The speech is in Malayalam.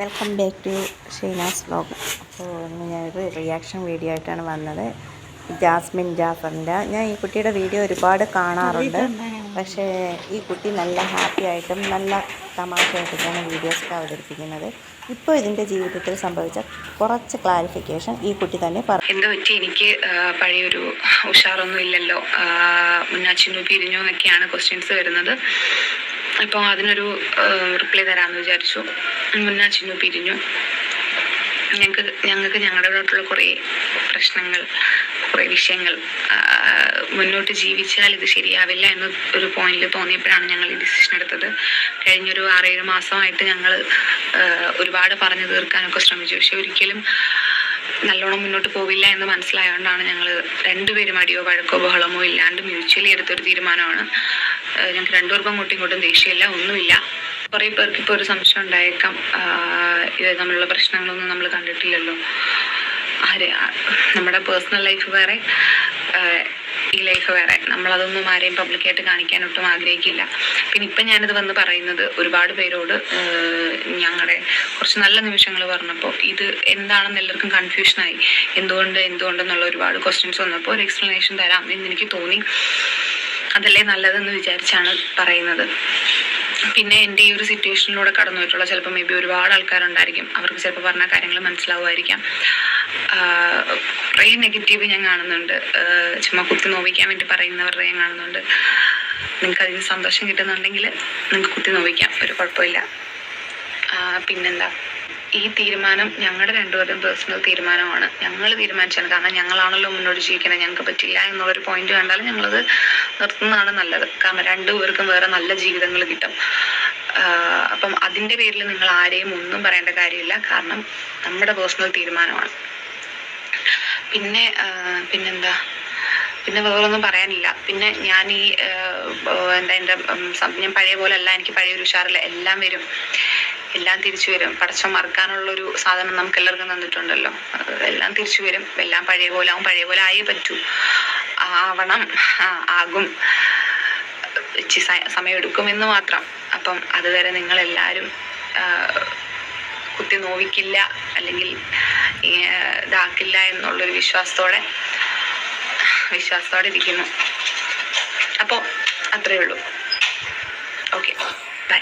Welcome back to Sheena's blog അപ്പോൾ ഇന്ന് ഞാനൊരു റിയാക്ഷൻ വീഡിയോ ആയിട്ടാണ് വന്നത്. ജാസ്മിൻ ജാഫറിന്റെ. ഞാൻ ഈ കുട്ടിയുടെ വീഡിയോ ഒരുപാട് കാണാറുണ്ട്. പക്ഷേ ഈ കുട്ടി നല്ല ഹാപ്പി ആയിട്ടും നല്ല തമാശയായിട്ടൊക്കെയാണ് വീഡിയോസൊക്കെ അവതരിപ്പിക്കുന്നത്. ഇപ്പോൾ ഇതിന്റെ ജീവിതത്തിൽ സംഭവിച്ച കുറച്ച് ക്ലാരിഫിക്കേഷൻ ഈ കുട്ടി തന്നെ പറഞ്ഞു എന്താ പറ്റി? എനിക്ക് പഴയൊരു ഉഷാറൊന്നും ഇല്ലല്ലോ. മുന്നാച്ചിനു പിരിഞ്ഞു എന്നൊക്കെയാണ് ക്വസ്റ്റ്യൻസ് വരുന്നത്. അപ്പോൾ അതിനൊരു റിപ്ലൈ തരാമെന്ന് വിചാരിച്ചു. മുന്നാച്ചിനു പിരിഞ്ഞു. ഞങ്ങൾക്ക് ഞങ്ങൾക്ക് ഞങ്ങളുടേതായിട്ടുള്ള കുറേ പ്രശ്നങ്ങൾ കുറേ വിഷയങ്ങൾ മുന്നോട്ട് ജീവിച്ചാൽ ഇത് ശരിയാവില്ല എന്ന് ഒരു പോയിന്റിൽ തോന്നിയപ്പോഴാണ് ഞങ്ങൾ ഈ ഡിസിഷൻ എടുത്തത്. കഴിഞ്ഞൊരു ആറേഴ് മാസമായിട്ട് ഞങ്ങൾ ഒരുപാട് പറഞ്ഞു തീർക്കാനൊക്കെ ശ്രമിച്ചു. പക്ഷെ ഒരിക്കലും നല്ലോണം മുന്നോട്ട് പോവില്ല എന്ന് മനസ്സിലായതുകൊണ്ടാണ് ഞങ്ങൾ രണ്ടുപേരും അടിയോ വഴക്കോ ബഹളമോ ഇല്ലാണ്ട് മ്യൂച്വലി എടുത്തൊരു തീരുമാനമാണ്. ഞങ്ങൾക്ക് രണ്ടുപേർക്കും അങ്ങോട്ടും ഇങ്ങോട്ടും ദേഷ്യമില്ല ഒന്നുമില്ല. കുറേ പേർക്ക് ഇപ്പോൾ ഒരു സംശയം ഉണ്ടായേക്കാം. ഇത് തമ്മിലുള്ള പ്രശ്നങ്ങളൊന്നും നമ്മൾ കണ്ടിട്ടില്ലല്ലോ. ആര് നമ്മുടെ പേഴ്സണൽ ലൈഫ് വേറെ ഈ ലൈഫ് വേറെ. നമ്മളതൊന്നും ആരെയും പബ്ലിക്കായിട്ട് കാണിക്കാൻ ഒട്ടും ആഗ്രഹിക്കില്ല. പിന്നെ ഇപ്പം ഞാനിത് വന്ന് പറയുന്നത് ഒരുപാട് പേരോട് ഞങ്ങളുടെ കുറച്ച് നല്ല നിമിഷങ്ങൾ പറഞ്ഞപ്പോൾ ഇത് എന്താണെന്ന് എല്ലാവർക്കും കൺഫ്യൂഷനായി എന്തുകൊണ്ട് എന്തുകൊണ്ടെന്നുള്ള ഒരുപാട് ക്വസ്റ്റ്യൻസ് വന്നപ്പോൾ ഒരു എക്സ്പ്ലനേഷൻ തരാം എന്ന് എനിക്ക് തോന്നി. അതല്ലേ നല്ലതെന്ന് വിചാരിച്ചാണ് പറയുന്നത്. പിന്നെ എന്റെ ഈ ഒരു സിറ്റുവേഷനിലൂടെ കടന്നു പോയിട്ടുള്ള ചിലപ്പോൾ മേ ബി ഒരുപാട് ആൾക്കാരുണ്ടായിരിക്കും. അവർക്ക് ചിലപ്പോൾ പറഞ്ഞ കാര്യങ്ങൾ മനസ്സിലാവുമായിരിക്കാം. കുറേ നെഗറ്റീവ് ഞാൻ കാണുന്നുണ്ട്. ചുമ്മാ കുത്തി നോവിക്കാൻ വേണ്ടി പറയുന്നവരുടെ ഞാൻ കാണുന്നുണ്ട്. നിങ്ങൾക്ക് അതിന് സന്തോഷം കിട്ടുന്നുണ്ടെങ്കിൽ നിങ്ങൾക്ക് കുത്തി നോവിക്കാം. ഒരു കുഴപ്പമില്ല. പിന്നെന്താ? ഈ തീരുമാനം ഞങ്ങളുടെ രണ്ടുപേരും പേഴ്സണൽ തീരുമാനമാണ്. ഞങ്ങൾ തീരുമാനിച്ചാണ്. കാരണം ഞങ്ങളാണല്ലോ മുന്നോട്ട് ജീവിക്കുന്നത് ഞങ്ങൾക്ക് പറ്റില്ല എന്നുള്ളൊരു പോയിന്റ് കണ്ടാൽ ഞങ്ങളത് നിർത്തുന്നതാണ് നല്ലത്. കാരണം രണ്ടുപേർക്കും വേറെ നല്ല ജീവിതങ്ങൾ കിട്ടും. അപ്പം അതിന്റെ പേരിൽ നിങ്ങൾ ആരെയും ഒന്നും പറയേണ്ട കാര്യമില്ല. കാരണം നമ്മുടെ പേഴ്സണൽ തീരുമാനമാണ്. പിന്നെ പിന്നെന്താ? പിന്നെ വേറെ ഒന്നും പറയാനില്ല. പിന്നെ ഞാൻ ഈ എന്താ എന്റെ ഞാൻ പഴയ പോലെ അല്ല എനിക്ക് പഴയ ഒരു ഉഷാറില്ല. എല്ലാം വരും. എല്ലാം തിരിച്ചു വരും. പടച്ചം മറക്കാനുള്ളൊരു സാധനം നമുക്ക് എല്ലാവർക്കും തന്നിട്ടുണ്ടല്ലോ എല്ലാം തിരിച്ചു വരും. എല്ലാം പഴയ പോലെ ആവും. പഴയ പോലെ ആയേ പറ്റൂ. ആവണം. ആകും. ഇച്ചി സമയമെടുക്കുമെന്ന് മാത്രം. അപ്പം അതുവരെ നിങ്ങൾ എല്ലാവരും കുത്തി നോവിക്കില്ല. അല്ലെങ്കിൽ ഇതാക്കില്ല എന്നുള്ളൊരു വിശ്വാസത്തോടെ വിശ്വാസത്തോടെ ഇരിക്കുന്നു. അപ്പോൾ അത്രയേ ഉള്ളൂ. Okay bye